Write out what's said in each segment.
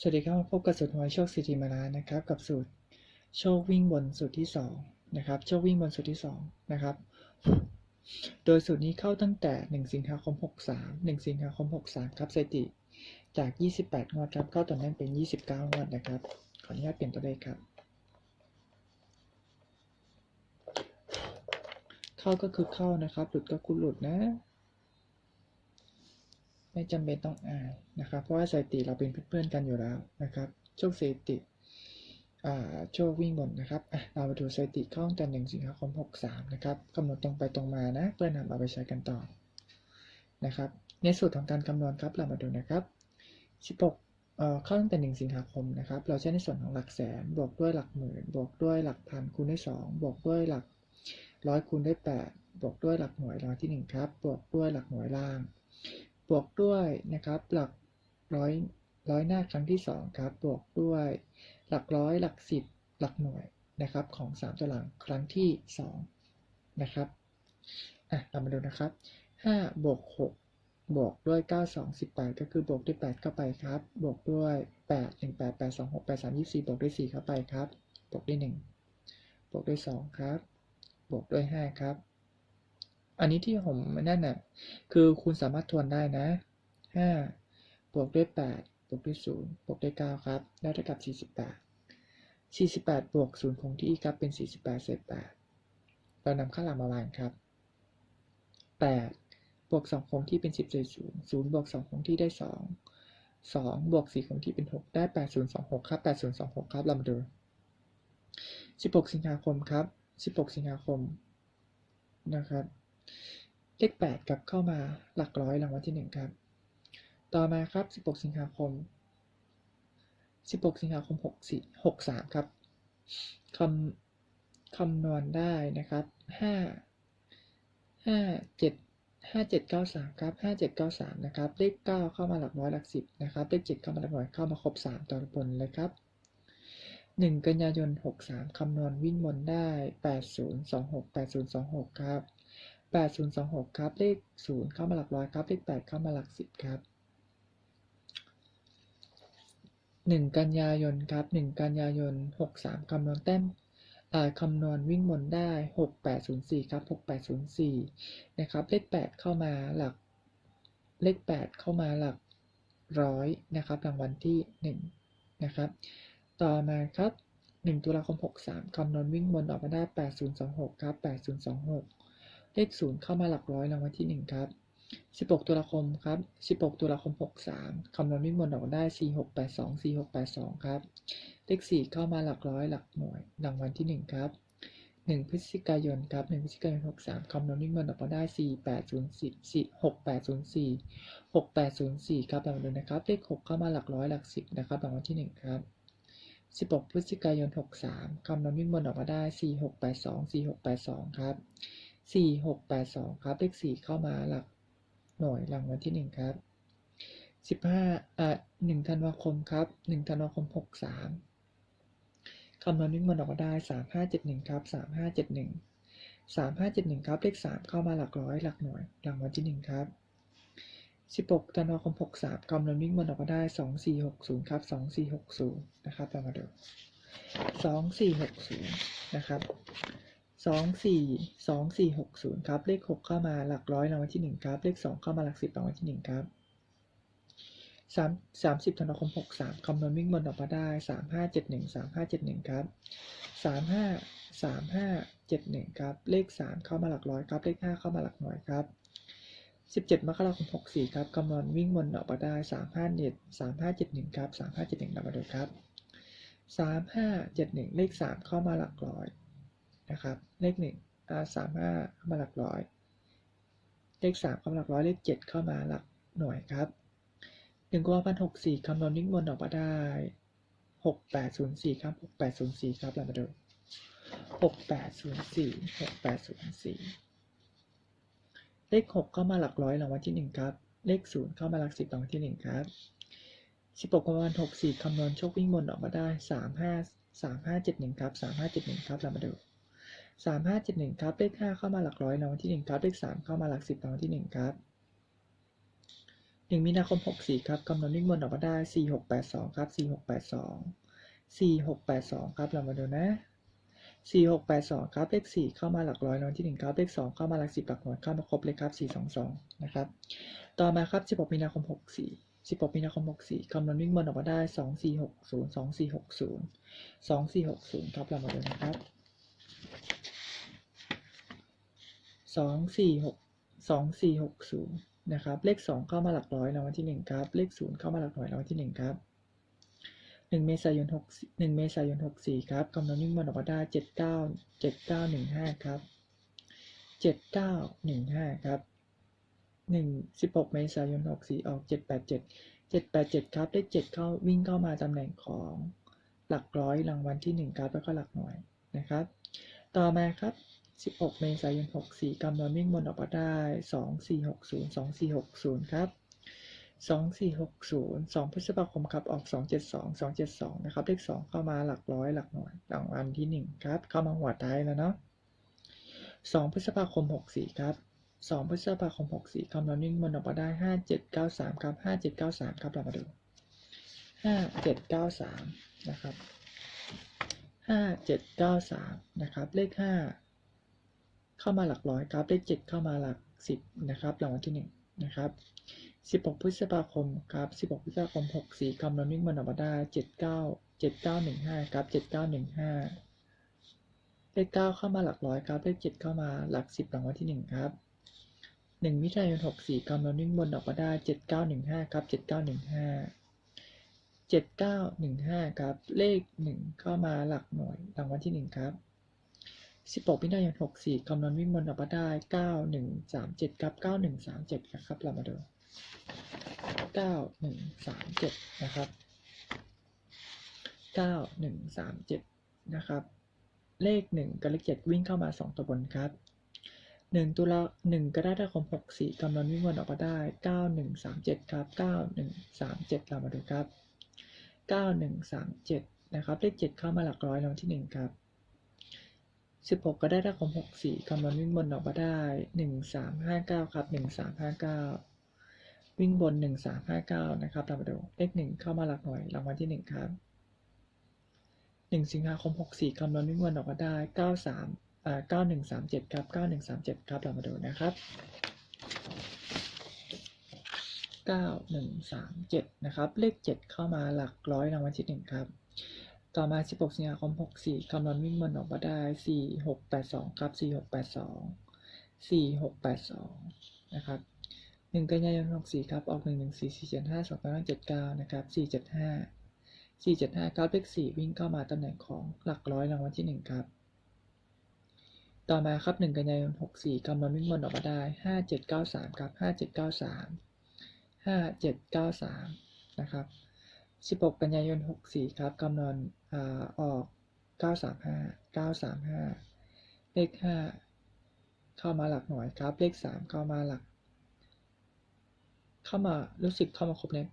สวัสดีครับพบกับสูตรหวยโชคสิทธิมาลานะครับ กับสูตรโชควิ่งบนสูตรที่สองนะครับโชควิ่งบนสูตรที่สองนะครับ โดยสูตรนี้เข้าตั้งแต่ 1 สิงหาคม 63 1 สิงหาคม 63 ครับสถิติจาก 28 งวดครับเข้าตอเนื่องเป็น 29 งวดนะครับ ขออนุญาตเปลี่ยนตัวเลขครับ เข้าก็คือเข้านะครับ หลุดก็คือหลุดนะ ไม่จำเป็นต้องอ่านนะครับ เพราะว่าสถิติเราเป็นเพื่อนๆกันอยู่แล้วนะครับโชคสถิติอ่าโชควิ่งบนนะครับเรามาดูสถิติข้าตั้งแต่หนึ่งสิงหาคม63 นะครับกำหนดตรงไปตรงมานะ เพื่อนำเอาไปใช้กันต่อนะครับ ในสูตรของการคำนวณครับเรามาดูนะครับ 16เอ่อข้าตั้งแต่ 1 สิงหาคมนะครับ เราใช้ในส่วนของหลักแสน บวกด้วยหลักหมื่น บวกด้วยหลักพันคูณด้วย 2 บวกด้วยหลักร้อยคูณด้วย 8 บวกด้วยหลักหน่วยรางวัลที่ 1 ครับ บวกด้วยหลักหน่วยล่าง บวกด้วยนะครับหลักร้อยร้อยหน้าครั้งที่2ครับบวกด้วยหลักร้อยหลักสิบหลักหน่วยนะครับของ 3ตัวหลังครั้งที่2นะครับอะเรามาดูนะครับ5บวก6บวกด้วย 9 2 18 ก็คือบวกด้วย 8 เข้าไปครับ บวกด้วย 8 1 8 8 2 6 8 3 24 บวกด้วย 4 เข้าไปครับ บวกด้วย 1 บวกด้วย 2 ครับ บวกด้วย 5 ครับ อันนี้ที่ผมนั่นน่ะ คือคุณสามารถทวนได้นะ 5 บวกด้วย 8 บวกด้วย 0 บวกด้วย 9 ครับได้เท่ากับ 48 48 บวก 0 คงที่ครับเป็น 48เศษ8เรานำค่าหลักมาวางครับ 8 บวก 2 คงที่เป็น 10เศษ0 0 บวก 2 คงที่ได้ 2 2 บวก 4 คงที่เป็น 6 ได้ 8026 ครับ 8026 ครับ เรามาดู 16 สิงหาคมครับ 16 สิงหาคมนะครับ เลข 8 ครับเข้ามาหลักร้อยรางวัลที่ 1 ครับ ต่อมาครับ 16 สิงหาคม 16 สิงหาคม 64 63 ครับคำคำนวณได้นะครับ 5 5 7 5793 ครับ 5793 นะครับ เลข 9 เข้ามาหลักร้อยหลัก 10 นะครับ เลข 7 เข้ามาหลักร้อยเข้ามาครบ 3ตัวบนเลยครับ 1 กันยายน 63 คำนวณวิ่งบนได้ 8026 8026 ครับ 8026 ครับ เลข 0 เข้ามาหลักร้อยครับ เลข 8 เข้ามาหลัก 10 ครับ 1 กันยายนครับ 1 กันยายน 63 คำนวณแต้มคำนวณวิ่งบนได้ 6804 ครับ 6804 นะครับ เลข 8 เข้ามาหลัก เลข 8 เข้ามาหลักร้อยนะครับรางวัลที่ 1 นะครับ ต่อมาครับ 1 ตุลาคม 63 คำนวณวิ่งบนออกมาได้ 8026 ครับ 8026 เลขศูนย์เข้ามาหลักร้อยรางวัลที่หนึ่งครับสิบหกตุลาคมครับสิบหกตุลาคมหกสามคำนวณมิมนออกได้สี่หกแปดสองสี่หกแปดสองครับเลขสี่เข้ามาหลักร้อยหลักหน่วยรางวัลที่หนึ่งครับหนึ่งพฤศจิกายนครับหนึ่งพฤศจิกายนหกสามคำนวณมิมนออกมาได้สี่แปดศูนย์สี่สี่หกแปดศูนย์สี่หกแปดศูนย์สี่ครับลองมาดูนะครับเลขหกเข้ามาหลักร้อยหลักสิบนะครับรางวัลที่หนึ่งครับสิบหกพฤศจิกายนหกสามคำนวณมิมนออกมาได้สี่หกแปดสองสี่หกแปดสองครับ 4682ครับ เลข4เข้ามาหลักหน่วยรางวัลที่1ครับ15อ่า1ธันวาคมครับ1ธันวาคม63คำนวณวิ่งบนออกได้สามห้าได้3571ครับ3571สามห้าเจ็ดหนึ่งครับ เลขสามเข้ามาหลักร้อยหลักหน่วยรางวัลที่หนึ่งครับสิบหกธันวาคมหกสามคำนวณวิ่งบนออกได้สองสี่หกศูนย์ครับสองสี่หกศูนย์นะครับเรามาดูสองสี่หกศูนย์นะครับ สองสี่สองสี่หกศูนย์ครับเลขหกเข้ามาหลักร้อยรางวัลที่หนึ่งครับเลขสองเข้ามาหลักสิบรางวัลที่หนึ่งครับสามสามสิบธันวาคมหกสามคำนวณวิ่งบนออกมาได้สามห้าเจ็ดหนึ่งสามห้าเจ็ดหนึ่งครับสามห้าสามห้าเจ็ดหนึ่งครับเลขสามเข้ามาหลักร้อยครับเลขห้าเข้ามาหลักหน่วยครับสิบเจ็ดมกราคมหกสี่ครับคำนวณวิ่งบนออกมาได้สามห้าเจ็ดสามห้าเจ็ดหนึ่งครับสามห้าเจ็ดหนึ่งเรามาดูครับสามห้าเจ็ดหนึ่งเลขสามเข้ามาหลักร้อย นะครับ เลขหนึ่งสามห้าเข้ามาหลักร้อย เลขสามเข้ามาหลักร้อย เลขเจ็ดเข้ามาหลักหน่วยครับหนึ่งกุมภาพันธ์หกสี่คำนวณวิ่งบนออกมาได้หกแปดศูนย์สี่ครับหกแปดศูนย์สี่ครับเรามาดูหกแปดศูนย์สี่หกแปดศูนย์สี่เลขหกเข้ามาหลักร้อยรางวัลที่หนึ่งครับ เลขศูนย์เข้ามาหลักสิบรางวัลที่หนึ่งครับสิบหกกุมภาพันธ์หกสี่คำนวณโชควิ่งบนออกมาได้สามห้าสามห้าเจ็ดหนึ่งครับสามห้าเจ็ดหนึ่งครับเรามาดู สามห้าเจ็ดหนึ่งครับ เลขห้าเข้ามาหลักร้อยรางวัลที่หนึ่งครับ เลขสามเข้ามาหลักสิบรางวัลที่หนึ่งครับหนึ่งมีนาคมหกสี่ครับคำนวณวิ่งบนออกมาได้สี่หกแปดสองครับสี่หกแปดสองสี่หกแปดสองครับ เรามาดูนะสี่หกแปดสองครับ เลขสี่เข้ามาหลักร้อยรางวัลที่หนึ่งครับ เลขสองเข้ามาหลักสิบหลักหน่วยเข้ามาครบเลยครับสี่สองสองนะครับ ต่อมาครับสิบหกมีนาคมหกสี่สิบหกมีนาคมหกสี่คำนวณวิ่งบนออกมาได้สองสี่หกศูนย์สองสี่หกศูนย์สองสี่หกศูนย์ครับ เรามาดูนะครับ สองสี่หกสองสี่หกศูนย์นะครับ เลขสองเข้ามาหลักร้อยรางวัลที่หนึ่งครับ เลขศูนย์เข้ามาหลักหน่วยรางวัลที่หนึ่งครับหนึ่งเมษายนหกหนึ่งเมษายนหกสี่ครับคำนวณวิ่งบนออกมาได้เจ็ดเก้าเจ็ดเก้าหนึ่งห้าครับเจ็ดเก้าหนึ่งห้าครับหนึ่งสิบหกเมษายนหกสี่ออกเจ็ดแปดเจ็ดเจ็ดแปดเจ็ดครับเลขเจ็ดเข้าวิ่งเข้ามาตำแหน่งของหลักร้อยรางวัลที่หนึ่งครับแล้วก็หลักหน่วยนะครับ ต่อมาครับ 16 เมษายน 64คำนวณวิ่งบนออกมาได้ 2460 2460 ครับ 2460 2พฤษภาคมครับ ออก 272 272 นะครับ เลข 2 เข้ามาหลักร้อยหลักหน่วยรางวัลที่ 1 ครับ เข้ามาหัวท้ายแล้วเนาะ 2 พฤษภาคม 64 ครับ 2 พฤษภาคม 64 คำนวณวิ่งบนออกมาได้ 5793 ครับ 5793 ครับ เรามาดู 5793 นะครับ 5793 นะครับ เลข 5 เข้ามาหลักร้อยครับเลขเจ็ดเข้ามาหลักสิบนะครับรางวัลที่หนึ่งนะครับสิบหกพฤษภาคมครับสิบหกพฤษภาคมหกสี่คำนวณวิ่งมันออกมาได้เจ็ดเก้าเจ็ดเก้าหนึ่งห้าครับเจ็ดเก้าหนึ่งห้าเลขเก้าเข้ามาหลักร้อยครับเลขเจ็ดเข้ามาหลักสิบรางวัลที่หนึ่งครับหนึ่งมิถุนายนหกสี่คำนวณวิ่งบนออกมาได้เจ็ดเก้าหนึ่งห้าครับเจ็ดเก้าหนึ่งห้าเจ็ดเก้าหนึ่งห้าครับเลขหนึ่งเข้ามาหลักหน่วยรางวัลที่หนึ่งครับ สิบหกมิถุนายนหกสี่คำนวณวิมลออกมาได้เก้าหนึ่งสามเจ็ดครับเก้าหนึ่งสามเจ็ดครับ เรามาดูเก้าหนึ่งสามเจ็ดนะครับเก้าหนึ่งสามเจ็ดนะครับ เลขหนึ่งกับเลขเจ็ดวิ่งเข้ามาสองตัวบนครับหนึ่งตัวละหนึ่งกระดาษคมหกสี่กำนวงวิ่งวนออกมาได้เก้าหนึ่งสามเจ็ดครับเก้าหนึ่งสามเจ็ดเรามาดูครับเก้าหนึ่งสามเจ็ดนะครับ เลขเจ็ดเข้ามาหลักร้อยรางที่หนึ่งครับ 16กรกฎาคม64คำนวณวิ่งบนออกมาได้1359ครับ1359วิ่งบน1359นะครับเรามาดูเลข1เข้ามาหลักหน่วยรางวัลที่1ครับ1สิงหาคม64คำนวณวิ่งบนออกมาได้93อ่า9137ครับ9137ครับเรามาดูนะครับ9137 นะครับ เลข 7 เข้ามาหลักร้อยรางวัลที่1ครับ ต่อมา 16 สิงหาคม 64 คำนวณวิ่งบนออกมาได้ 4682 ครับ 4682 4682 นะครับ 1 กันยายน 64 ครับ ออก 114 475 2579 นะครับ 475 475 ครับเลข4วิ่งเข้ามาตำแหน่งของหลักร้อยรางวัลที่ 1 ครับ ต่อมาครับ 1 กันยายน 64 คำนวณวิ่งบนออกมาได้ 5793 ครับ 5793 5793 นะครับ16 กันยายน 64 ครับคำนวณ อ่าออก 935 935 เลข 5 เข้ามาหลักหน่วยครับ เลข 3 เข้ามาหลัก เข้ามารู้สึกเข้ามาครบใน9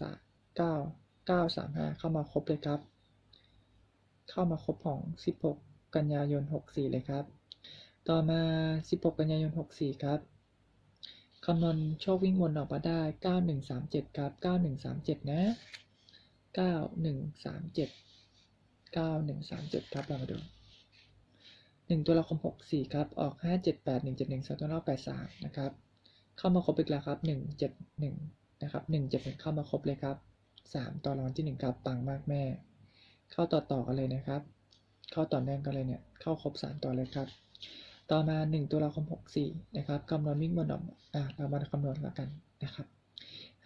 3 9 9 3 5 เข้ามาครบเลยครับ เข้ามาครบของ 16 กันยายน 64 เลยครับ ต่อมา 16 กันยายน 64 ครับคำนวณโชควิ่งวนออกมาได้ 9137 ครับ 9137 นะ 9137 เก้าหนึ่งสามเจ็ดครับ เรามาดูหนึ่งตัวละครหกสี่ครับ ออกห้าเจ็ดแปดหนึ่งเจ็ดหนึ่งสองตัวละแปดสามนะครับ เข้ามาครบอีกแล้วครับหนึ่งเจ็ดหนึ่งนะครับหนึ่งเจ็ดหนึ่งเข้ามาครบเลยครับสามต่อรองที่หนึ่งครับปังมากแม่ เข้าต่อต่อกันเลยนะครับ เข้าต่อแน่องกันเลยเนี่ย เข้าครบสามต่อเลยครับ ต่อมาหนึ่งตัวละครหกสี่นะครับคำนวณวิ่งบนออกอะเรามาคำนวณแล้วกันนะครับ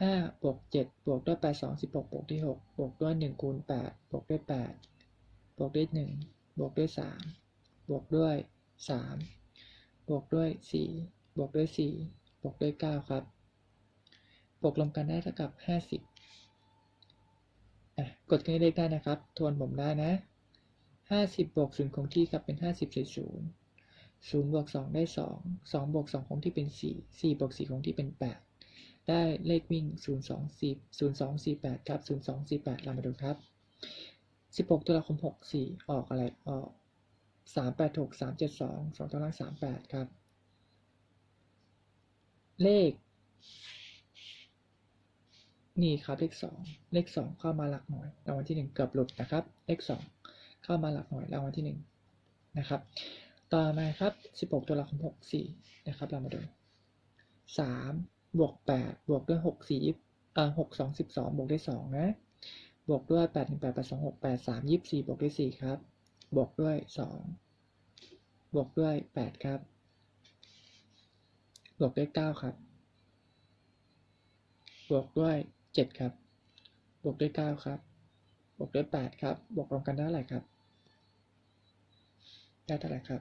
ห้าบวกเจ็ดบวกด้วยแปดสองสิบหกบวกด้วยหกบวกด้วยหนึ่งคูณแปดบวกด้วยแปด บวกด้วย 1 บวกด้วย 3 บวกด้วย 3 บวกด้วย 4 บวกด้วย 4 บวกด้วย 9 ครับ บวกรวมกันได้เท่ากับ 50อะกดกันเลขได้นะครับ ทวนผมได้นะ 50 บวก0คงที่ครับเป็น 50ใส่0 0บวก2ได้ 2 2บวก2คงที่เป็น 4 4บวก4คงที่เป็น 8 ได้เลขวิ่ง 0 2 4 0 2 4 8 ครับ 0 2 4 8 เรามาดูครับ สิบหกตุลาคมหกสี่ออกอะไรออกสามแปดหกสามเจ็ดสองสองตารางสามแปดครับ เลข นี่ครับเลขสองเลขสองเข้ามาหลักหน่วยรางวัลที่หนึ่งเกือบหลุดนะครับ เลขสองเข้ามาหลักหน่วยรางวัลที่หนึ่งนะครับ ต่อมาครับสิบหกตัวละครหกสี่นะครับ เรามาดูสามบวกแปดบวกด้วยหกสี่อ่อหกสองสิบสองบวกด้วยสองนะ บวกด้วย8 1 8 8 2 6 8 3 24 บวกด้วย 4 ครับ บวกด้วย 2 บวกด้วย 8 ครับ บวกด้วย 9 ครับ บวกด้วย 7 ครับ บวกด้วย 9 ครับ บวกด้วย 8 ครับ บวกรวมกันได้เท่าไหร่ครับ ได้เท่าไหร่ครับ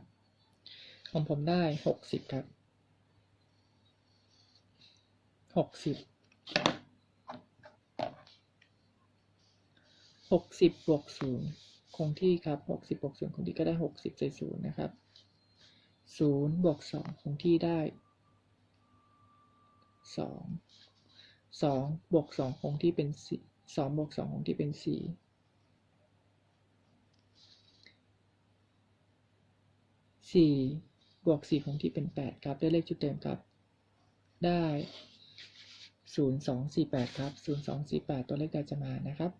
ของผมได้ 60 ครับ 60 หกสิบบวกศูนย์คงที่ครับหกสิบบวกศูนย์คงที่ก็ได้หกสิบใส่ศูนย์นะครับศูนย์บวกสองคงที่ได้สองสองบวกสองคงที่เป็นสี่สองบวกสองคงที่เป็นสี่สี่บวกสี่คงที่เป็นแปดครับได้เลขจุดเต็มครับ ได้ศูนย์สองสี่แปดครับศูนย์สองสี่แปดตัวเลขใดจะมานะครับ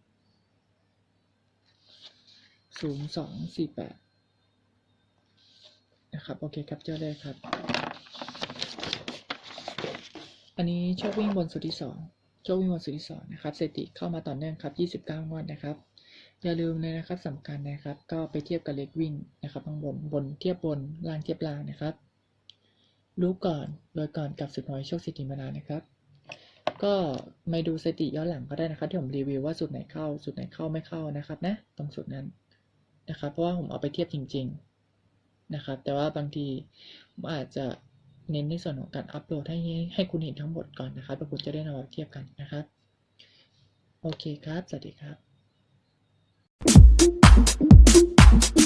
0248นะครับ โอเคครับเจอเลยครับ อันนี้โชควิ่งบนสุดที่สองโชควิ่งบนสุดที่สองนะครับสถิติเข้ามาต่อเนื่องครับ29งวดนะครับ อย่าลืมเลยนะครับสำคัญนะครับ ก็ไปเทียบกับเลขวิ่งนะครับข้างบนบนเทียบบนล่างเทียบล่างนะครับ รู้ก่อนโดยก่อนกับสุดน้อยโชคสิทธิมานานะครับ ก็ไมาดูสติย้อนหลังก็ได้นะครับที่ผมรีวิวว่าสูตรไหนเข้าสูตรไหนเข้าไม่เข้านะครับนะตรงสูตรนั้น นะครับ เพราะว่าผมเอาไปเทียบจริง ๆ นะครับ แต่ว่าบางทีผมอาจจะเน้นในส่วนของการอัปโหลดให้ให้คุณเห็นทั้งหมดก่อนนะครับแล้วคุณจะได้นำมาเทียบกันนะครับ โอเคครับ สวัสดีครับ